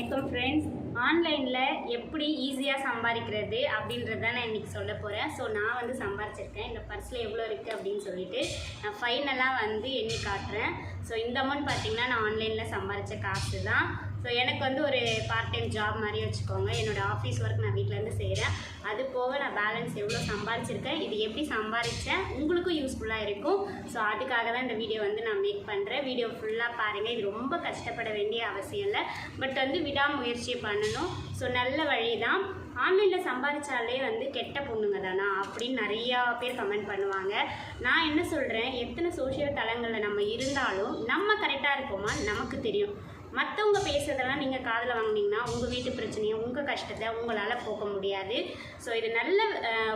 வணக்கம் ஃப்ரெண்ட்ஸ் ஆன்லைனில் எப்படி ஈஸியாக சம்பாதிக்கிறது அப்படின்றத நான் இன்றைக்கி சொல்ல போகிறேன் ஸோ நான் வந்து சம்பாரிச்சிருக்கேன் இந்த பர்ஸில் எவ்வளோ இருக்குது அப்படின்னு சொல்லிட்டு நான் ஃபைனலாக வந்து எண்ணி காட்டுறேன். ஸோ இந்த அமௌண்ட் பார்த்தீங்கன்னா நான் ஆன்லைனில் சம்பாதிச்ச காசு தான் ஸோ எனக்கு வந்து ஒரு பார்ட் டைம் ஜாப் மாதிரி வச்சுக்கோங்க. என்னோடய ஆஃபீஸ் ஒர்க் நான் வீட்டிலேருந்து செய்கிறேன் அது போக நான் பேலன்ஸ் எவ்வளோ சம்பாதிச்சிருக்கேன் இது எப்படி சம்பாதிச்சேன் உங்களுக்கும் யூஸ்ஃபுல்லாக இருக்கும். ஸோ அதுக்காக தான் இந்த வீடியோ வந்து நான் மேக் பண்ணுறேன் வீடியோ ஃபுல்லாக பாருங்கள் இது ரொம்ப கஷ்டப்பட வேண்டிய அவசியம் இல்லை. பட் வந்து விடாமுயற்சி பண்ணணும். ஸோ நல்ல வழி தான் ஆன்லைனில் சம்பாதிச்சாலே வந்து கெட்ட பொண்ணுங்க தானா? அப்படின்னு நிறையா பேர் கமெண்ட் பண்ணுவாங்க. நான் என்ன சொல்கிறேன் எத்தனை சோஷியல் தளங்களில் நம்ம இருந்தாலும் நம்ம கரெக்டாக இருக்கோமா நமக்கு தெரியும். மற்றவங்க பேசுறதெல்லாம் நீங்கள் காதில் வாங்குனீங்கன்னா உங்கள் வீட்டு பிரச்சனையை உங்கள் கஷ்டத்தை உங்களால் போக்க முடியாது. ஸோ இது நல்ல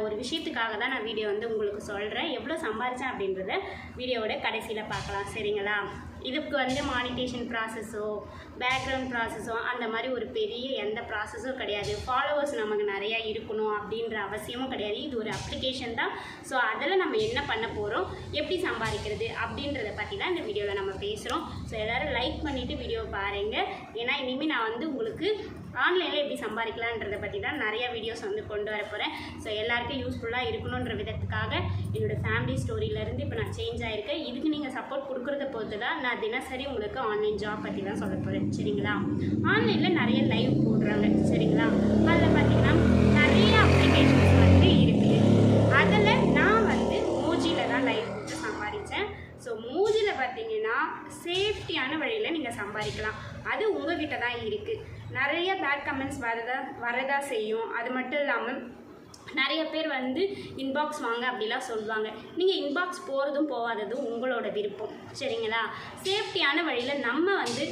ஒரு விஷயத்துக்காக தான் நான் வீடியோ வந்து உங்களுக்கு சொல்கிறேன் எவ்வளோ சம்பாரிச்சேன் அப்படின்றத வீடியோவோட கடைசியில் பார்க்கலாம். சரிங்களா? இதுக்கு வந்து மானிட்டேஷன் ப்ராசஸோ பேக்ரவுண்ட் ப்ராசஸோ அந்த மாதிரி ஒரு பெரிய எந்த ப்ராசஸும் கிடையாது. ஃபாலோவர்ஸ் நமக்கு நிறையா இருக்கணும் அப்படின்ற அவசியமும் கிடையாது. இது ஒரு அப்ளிகேஷன் தான். ஸோ அதில் நம்ம என்ன பண்ண போகிறோம் எப்படி சம்பாதிக்கிறது அப்படின்றத பற்றி தான் இந்த வீடியோவில் நம்ம பேசுகிறோம் ஸோ எல்லோரும் லைக் பண்ணிவிட்டு வீடியோ பாருங்கள் ஏன்னா இனிமேல் நான் வந்து உங்களுக்கு ஆன்லைனில் எப்படி சம்பாதிக்கலான்றதை பற்றி தான் நிறைய வீடியோஸ் வந்து கொண்டு வர போகிறேன் ஸோ எல்லாருக்கும் யூஸ்ஃபுல்லாக இருக்கணுன்ற விதத்துக்காக என்னோடய ஃபேமிலி ஸ்டோரியிலேருந்து இப்போ நான் சேஞ்ச் ஆகிருக்கேன் இதுக்கு நீங்கள் சப்போர்ட் கொடுக்குறத பொறுத்து தான் நான் தினசரி உங்களுக்கு ஆன்லைன் ஜாப் பற்றி தான் சொல்ல போகிறேன் சரிங்களா? ஆன்லைனில் நிறைய லைவ் போடுறாங்க. சரிங்களா? அதில் பார்த்தீங்கன்னா நிறைய அப்ளிகேஷன்ஸ் வந்து இருக்குது அதில் நான் வந்து மூஜியில் தான் லைவ் போட்டு சம்பாதிச்சேன். ஸோ மூஜியில் பார்த்தீங்கன்னா சேஃப்டியான வழியில் நீங்கள் சம்பாதிக்கலாம். அது உங்ககிட்ட தான் இருக்குது நிறைய பேட் கமெண்ட்ஸ் வரதா வரதா செய்யும். அது மட்டும் இல்லாமல் நிறைய பேர் வந்து இன்பாக்ஸ் வாங்க அப்படிலாம் சொல்லுவாங்க. நீங்கள் இன்பாக்ஸ் போகிறதும் போகாததும் உங்களோட விருப்பம். சரிங்களா? சேஃப்டியான வழியில் நம்ம வந்து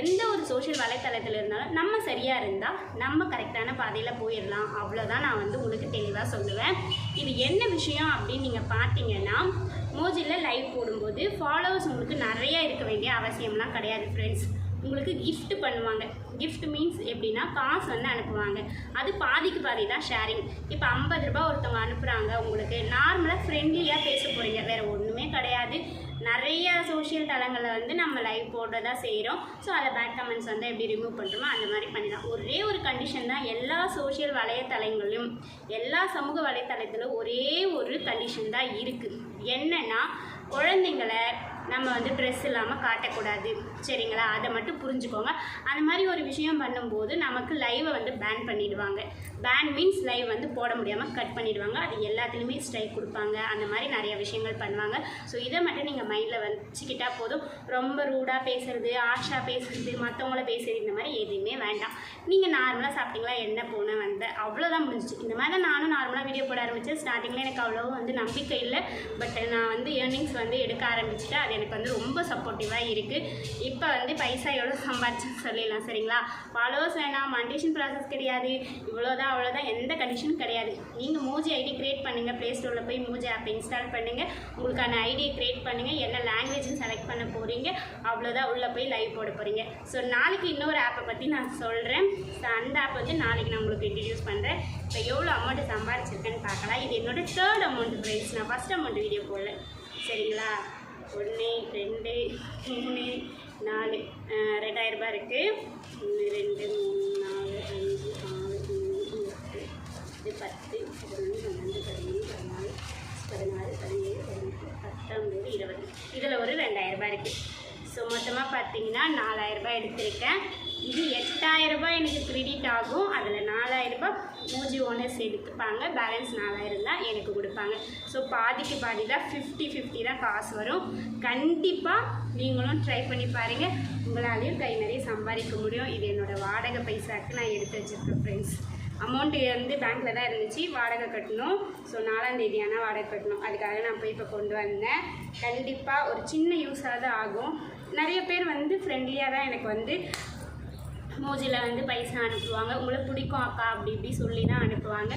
எந்த ஒரு சோஷியல் வலைத்தளத்தில் இருந்தாலும் நம்ம சரியாக இருந்தால் நம்ம கரெக்டான பாதையில் போயிடலாம். அவ்வளோதான் நான் வந்து உங்களுக்கு தெளிவாக சொல்லுவேன். இது என்ன விஷயம் அப்படின்னு நீங்கள் பார்த்தீங்கன்னா மோஜியில் லைவ் போடும்போது ஃபாலோவர்ஸ் உங்களுக்கு நிறைய இருக்க வேண்டிய அவசியம்லாம் கிடையாது ஃப்ரெண்ட்ஸ் உங்களுக்கு கிஃப்ட் பண்ணுவாங்க. கிஃப்ட் மீன்ஸ் எப்படின்னா காசு வந்து அனுப்புவாங்க. அது பாதிக்கு பாதி தான் ஷேரிங் இப்போ ஐம்பது ரூபாய் ஒருத்தவங்க அனுப்புகிறாங்க உங்களுக்கு. நார்மலாக ஃப்ரெண்ட்லியாக பேச போகிறீங்க வேறு ஒன்றுமே கிடையாது. நிறைய சோஷியல் தளங்களில் வந்து நம்ம லைவ் போடுறதா செய்கிறோம் ஸோ அதை பேட் கமெண்ட்ஸ் வந்து எப்படி ரிமூவ் பண்ணுறோமோ அந்த மாதிரி பண்ணிடலாம். ஒரே ஒரு கண்டிஷன் தான் எல்லா சோஷியல் வலைத்தளங்களிலும் எல்லா சமூக வலைத்தளத்திலும் ஒரே ஒரு கண்டிஷன் தான் இருக்குது என்னென்னா குழந்தைங்களை நம்ம வந்து ட்ரெஸ் இல்லாமல் காட்டக்கூடாது. சரிங்களா? அதை மட்டும் புரிஞ்சுக்கோங்க. அந்த மாதிரி ஒரு விஷயம் பண்ணும்போது நமக்கு லைவை வந்து பேன் பண்ணிவிடுவாங்க பேன் மீன்ஸ் லைவ் வந்து போட முடியாமல் கட் பண்ணிடுவாங்க. அது எல்லாத்துலேயுமே ஸ்ட்ரைக் கொடுப்பாங்க. அந்த மாதிரி நிறைய விஷயங்கள் பண்ணுவாங்க. ஸோ இதை மட்டும் நீங்கள் மைண்டில் வச்சுக்கிட்டா போதும். ரொம்ப ரூடாக பேசுகிறது ஆஷாக பேசுகிறது மற்றவங்கள பேசுகிறது இந்த மாதிரி எதுவுமே வேண்டாம். நீங்கள் நார்மலாக சாப்பிட்டீங்களா? என்ன போனேன் வந்தேன் அவ்வளோதான் முடிஞ்சிச்சு. இந்த மாதிரி தான் நானும் நார்மலாக வீடியோ போட ஆரம்பித்தேன் ஸ்டார்டிங்கில் எனக்கு அவ்வளோ வந்து நம்பிக்கை இல்லை. பட் நான் வந்து ஏர்னிங்ஸ் வந்து எடுக்க ஆரம்பிச்சிட்டேன். அது எனக்கு வந்து ரொம்ப சப்போர்ட்டிவாக இருக்குது இப்போ வந்து பைசா எவ்வளோ சம்பாரிச்சுன்னு சொல்லிடலாம் சரிங்களா? ஃபாலோவர்ஸ் வேணாம் மண்டேஷன் ப்ராசஸ் கிடையாது. இவ்வளோதான் அவ்வளோதான் எந்த கண்டிஷனும் கிடையாது. நீங்கள் மூஜி ஐடி க்ரியேட் பண்ணுங்கள் ப்ளே ஸ்டோரில் போய் மூஜி ஆப் இன்ஸ்டால் பண்ணுங்கள் உங்களுக்கான ஐடியை க்ரியேட் பண்ணுங்கள் என்ன லாங்குவேஜ்னு செலக்ட் பண்ண போகிறீங்க அவ்வளோதான் உள்ளே போய் லைவ் போட போகிறீங்க ஸோ நாளைக்கு இன்னொரு ஆப்பை பற்றி நான் சொல்கிறேன் ஸோ அந்த ஆப் வந்து நாளைக்கு நான் உங்களுக்கு இன்ட்ரடியூஸ் பண்ணுறேன் இப்போ எவ்வளோ அமௌண்ட்டு சம்பாரிச்சிருக்கேன்னு பார்க்கலாம். இது என்னோட தேர்ட் அமௌண்ட் ப்ரைஸ் நான் ஃபஸ்ட் அமௌண்ட் வீடியோ போடல. சரிங்களா? ஒன்று ரெண்டு மூணு நாலு. அஹ் ரெண்டாயிரம் ரூபாய் இருக்குது ஒன்று ரெண்டு மூணு நாலு அஞ்சு ஆறு ஏழு எட்டு இது பத்து பதினொன்று பன்னெண்டு பதிமூணு பதினாலு பதினாறு பதினேழு பதினெட்டு பத்தொம்பது இருபது. இதில் ஒரு ரெண்டாயிரம் ரூபாய் இருக்குது ஸோ மொத்தமாக பார்த்தீங்கன்னா நாலாயிரம் ரூபாய் எடுத்திருக்கேன். இது எட்டாயிரம் ரூபாய் எனக்கு கிரெடிட் ஆகும். அதில் நாலாயிரம் ரூபாய் மூஜி ஓனர்ஸ் எடுத்துப்பாங்க. பேலன்ஸ் நாலாயிரம் தான் எனக்கு கொடுப்பாங்க. ஸோ பாதிக்கு பாதி தான் ஃபிஃப்டி ஃபிஃப்டி தான் காசு வரும். கண்டிப்பாக நீங்களும் ட்ரை பண்ணி பாருங்கள் உங்களாலையும் கை நிறைய சம்பாதிக்க முடியும். இது என்னோடய வாடகை பைசாக்கு நான் எடுத்து வச்சுருக்கேன் ஃப்ரெண்ட்ஸ் அமௌண்ட்டு வந்து பேங்க்கில் தான் இருந்துச்சு. வாடகை கட்டணும். ஸோ நாலாந்தேதி ஆனால் வாடகை கட்டணும். அதுக்காக நான் போய் இப்போ கொண்டு வந்தேன். கண்டிப்பாக ஒரு சின்ன யூஸாக தான் ஆகும். நிறைய பேர் வந்து ஃப்ரெண்ட்லியாக தான் எனக்கு வந்து மோஜியில் வந்து பைசா அனுப்புவாங்க. உங்களுக்கு பிடிக்கும் அக்கா அப்படி இப்படி சொல்லி தான் அனுப்புவாங்க.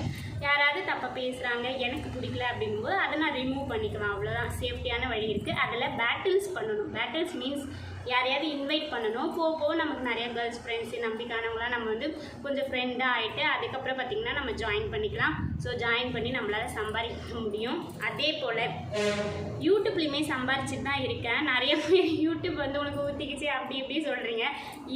யாராவது தப்பாக பேசுகிறாங்க எனக்கு பிடிக்கல அப்படிங்கும்போது அதை நான் ரிமூவ் பண்ணிக்கலாம். அவ்வளோதான் சேஃப்டியான வழி இருக்குது அதில் பேட்டில்ஸ் பண்ணணும். பேட்டில்ஸ் மீன்ஸ் யாரையாவது இன்வைட் பண்ணணும். போக போக நமக்கு நிறைய கேர்ள்ஸ் ஃப்ரெண்ட்ஸ் நம்பிக்கானவங்களாம் நம்ம வந்து கொஞ்சம் ஃப்ரெண்டாக ஆகிட்டு அதுக்கப்புறம் பார்த்திங்கன்னா நம்ம ஜாயின் பண்ணிக்கலாம். ஸோ ஜாயின் பண்ணி நம்மளால் சம்பாதிக்க முடியும். அதே போல் யூடியூப்லேயுமே சம்பாரிச்சுட்டு தான் இருக்கேன். நிறைய பேர் யூடியூப் வந்து உனக்கு ஊற்றிக்கிச்சு அப்படி இப்படி சொல்கிறீங்க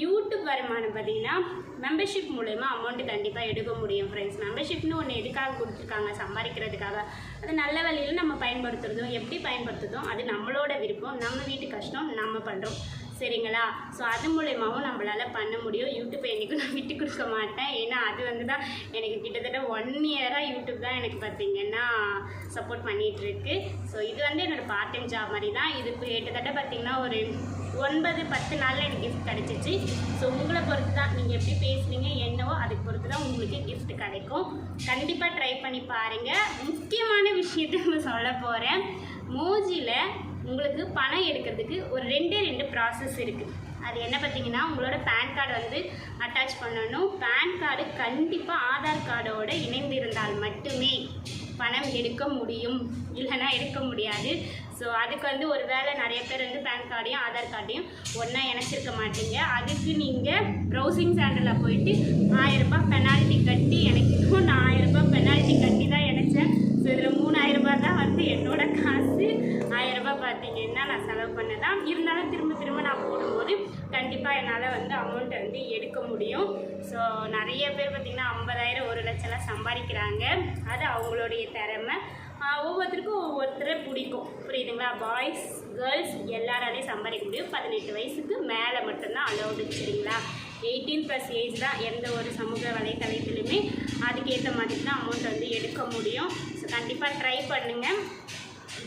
யூடியூப் வருமானம் பார்த்தீங்கன்னா மெம்பர்ஷிப் மூலயமா அமௌண்ட்டு கண்டிப்பாக எடுக்க முடியும் ஃப்ரெண்ட்ஸ் மெம்பர்ஷிப்னு ஒன்று எதுக்காக கொடுத்துருக்காங்க? சம்பாதிக்கிறதுக்காக. அது நல்ல வழியில் நம்ம பயன்படுத்துறதும் எப்படி பயன்படுத்துறதும் அது நம்மளோட விருப்பம். நம்ம வீட்டு கஷ்டம் நம்ம பண்ணுறோம் சரிங்களா? ஸோ அது மூலயமாவும் நம்மளால் பண்ண முடியும். யூடியூப் என்றைக்கும் நான் விட்டு கொடுக்க மாட்டேன். ஏன்னா அது வந்து தான் எனக்கு கிட்டத்தட்ட ஒன் இயராக யூடியூப் தான் எனக்கு பார்த்தீங்கன்னா சப்போர்ட் பண்ணிகிட்ருக்கு ஸோ இது வந்து என்னோடய பார்ட் டைம் ஜாப் மாதிரி தான் இது கிட்டத்தட்ட பார்த்திங்கன்னா ஒரு ஒன்பது பத்து நாளில் எனக்கு கிஃப்ட் கிடச்சிச்சு. ஸோ உங்களை பொறுத்து தான் நீங்கள் எப்படி பேசுகிறீங்க என்னவோ அதுக்கு பொறுத்து தான் உங்களுக்கு கிஃப்ட் கிடைக்கும். கண்டிப்பாக ட்ரை பண்ணி பாருங்கள் முக்கியமான விஷயத்தை நான் சொல்ல போகிறேன் மோஜியில் உங்களுக்கு பணம் எடுக்கிறதுக்கு ஒரு ரெண்டே ரெண்டு ப்ராசஸ் இருக்குது அது என்ன பார்த்தீங்கன்னா உங்களோட பேன் கார்டு வந்து அட்டாச் பண்ணணும். பேன் கார்டு கண்டிப்பாக ஆதார் கார்டோடு இணைந்திருந்தால் மட்டுமே பணம் எடுக்க முடியும். இல்லைன்னா எடுக்க முடியாது. ஸோ அதுக்கு வந்து ஒரு வேளை நிறைய பேர் வந்து பேன் கார்டையும் ஆதார் கார்டையும் ஒன்றா இணைச்சிருக்க மாட்டீங்க. அதுக்கு நீங்கள் ப்ரௌசிங் சேண்டரில் போயிட்டு ஆயிரம் ரூபாய் பெனால்ட்டி கட்டி எனக்கு நான் ஆயிரம் ரூபாய் பெனால்ட்டி கட்டி தான் இணைச்சேன். ஸோ இதில் மூணு வந்து என்னோட காசு ஆயிரம் ரூபாய் பார்த்தீங்கன்னா நான் செலவு பண்ணதான். இருந்தாலும் திரும்ப திரும்ப நான் போடும்போது கண்டிப்பாக என்னால் வந்து அமௌண்ட்டை வந்து எடுக்க முடியும். ஸோ நிறைய பேர் பார்த்திங்கன்னா ஐம்பதாயிரம் ஒரு லட்சம்லாம் சம்பாதிக்கிறாங்க. அது அவங்களுடைய திறமை. ஒவ்வொருத்தருக்கும் ஒவ்வொருத்தரை பிடிக்கும். புரியுதுங்களா? பாய்ஸ் கேர்ள்ஸ் எல்லாராலையும் சம்பாதிக்க முடியும். பதினெட்டு வயசுக்கு மேலே மட்டும்தான் அலௌடு சரிங்களா? எயிட்டீன் ப்ளஸ் ஏஜ் தான் எந்த ஒரு சமூக வலைத்தளத்திலுமே அதுக்கேற்ற மாதிரி தான் அமௌண்ட் வந்து எடுக்க முடியும். கண்டிப்பாக ட்ரை பண்ணுங்கள்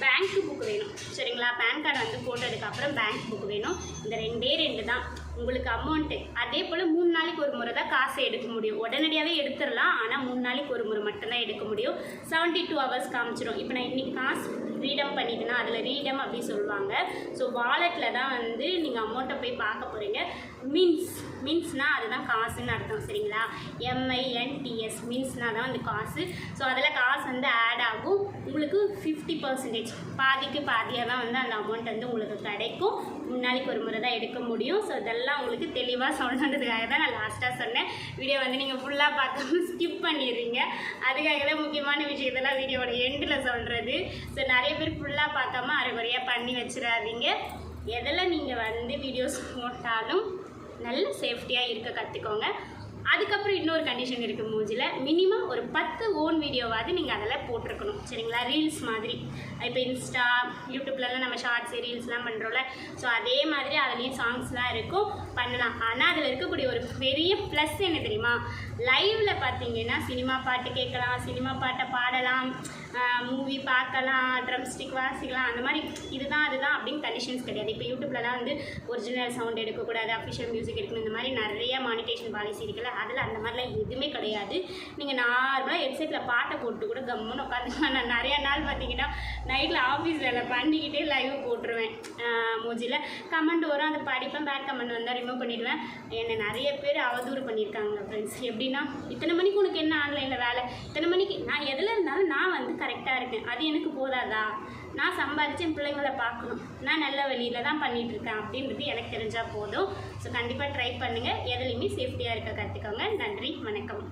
பேங்க் புக் வேணும். சரிங்களா? பேன் கார்டு வந்து போட்டதுக்கப்புறம் பேங்க் புக் வேணும். இந்த ரெண்டே ரெண்டு தான். உங்களுக்கு அமௌண்ட்டு அதே போல் மூணு நாளைக்கு ஒரு முறை தான் காசை எடுக்க முடியும். உடனடியாகவே எடுத்துடலாம். ஆனால் மூணு நாளைக்கு ஒரு முறை மட்டும்தான் எடுக்க முடியும். செவன்ட்டி டூ ஹவர்ஸ் காமிச்சிடும் இப்போ நான் இன்றைக்கி காசு ரீடம் பண்ணிட்டேன்னா அதில் ரீடம் அப்படி சொல்லுவாங்க. ஸோ வாலெட்டில் தான் வந்து நீங்கள் அமௌண்ட்டை போய் பார்க்க போகிறீங்க மீன்ஸ் மீன்ஸ்னால் அதுதான் காசுன்னு அர்த்தம். சரிங்களா? எம்ஐஎன்டிஎஸ் மீன்ஸ்னால் தான் வந்து காசு. ஸோ அதில் காசு வந்து ஆட் ஆகும். உங்களுக்கு ஃபிஃப்டி பர்சன்டேஜ் பாதிக்கு பாதியாக தான் வந்து அந்த அமௌண்ட் வந்து உங்களுக்கு கிடைக்கும். மூணு நாளைக்கு ஒரு முறை தான் எடுக்க முடியும். ஸோ இதெல்லாம் உங்களுக்கு தெளிவாக சொல்லணுன்றதுக்காக தான் நான் லாஸ்ட்டாக சொன்னேன். வீடியோ வந்து நீங்கள் ஃபுல்லாக பார்க்காம ஸ்கிப் பண்ணிடுறீங்க. அதுக்காக தான் முக்கியமான விஷயத்தெல்லாம் வீடியோவோட எண்டில் சொல்கிறது ஸோ நிறைய பேர் ஃபுல்லாக பார்க்காம அரைக்குறையாக பண்ணி வச்சிடாதீங்க. எதில் நீங்கள் வந்து வீடியோஸ் போட்டாலும் நல்ல சேஃப்டியாக இருக்க கற்றுக்கோங்க அதுக்கப்புறம் இன்னொரு கண்டிஷன் இருக்குது மூஞ்சில். மினிமம் ஒரு பத்து ஓன் வீடியோவாவது நீங்கள் அதில் போட்டிருக்கணும். சரிங்களா? ரீல்ஸ் மாதிரி. இப்போ இன்ஸ்டா யூடியூப்லலாம் நம்ம ஷார்ட்ஸ் ரீல்ஸ்லாம் பண்ணுறோம்ல ஸோ அதே மாதிரி அதுலேயும் சாங்ஸ்லாம் இருக்கும். பண்ணலாம். ஆனால் அதில் இருக்கக்கூடிய ஒரு பெரிய ப்ளஸ் என்ன தெரியுமா? லைவில் பார்த்தீங்கன்னா சினிமா பாட்டு கேட்கலாம் சினிமா பாட்டை பாடலாம் மூவி பார்க்கலாம் ட்ரம் ஸ்டிக் வாசிக்கலாம். அந்த மாதிரி இதுதான் அதுதான் அப்படின்னு கண்டிஷன்ஸ் கிடையாது. இப்போ யூடியூப்லலாம் வந்து ஒரிஜினல் சவுண்ட் எடுக்கக்கூடாது அஃபிஷியல் மியூசிக் எடுக்கணும். இந்த மாதிரி நிறைய மானிட்டேஷன் பாலிசி இருக்குல்ல. அதில் அந்த மாதிரிலாம் எதுவுமே கிடையாது. நீங்கள் நார்மலாக ஹெட்செட்டில் பாட்டை போட்டு கூட கம்முன்னு உட்காந்துக்கலாம் நான் நிறையா நாள் பார்த்தீங்கன்னா நைட்டில் ஆஃபீஸ் வேலை பண்ணிக்கிட்டே லைவ் போட்டுருவேன். மூஜியில் கமெண்ட் வரும் அதை படிப்பேன் பேட் கமெண்ட் வந்தால் ரிமூவ் பண்ணிடுவேன். என்னை நிறைய பேர் அவதூறு பண்ணியிருக்காங்க ஃப்ரெண்ட்ஸ் எப்படின்னா இத்தனை மணிக்கு உனக்கு என்ன ஆன்லைனில் வேலை? இத்தனை மணிக்கு நான் எதில் இருந்தாலும் நான் வந்து கரெக்டாக இருக்கேன். அது எனக்கு போதாதா? நான் சம்பாதிச்சு என் பிள்ளைங்களை பார்க்கணும். நான் நல்ல வழியில் தான் பண்ணிகிட்ருக்கேன் இருக்கேன் அப்படின்றது எனக்கு தெரிஞ்சால் போதும். ஸோ கண்டிப்பாக ட்ரை பண்ணுங்கள் எதுலேயுமே சேஃப்டியாக இருக்க கற்றுக்கோங்க நன்றி வணக்கம்.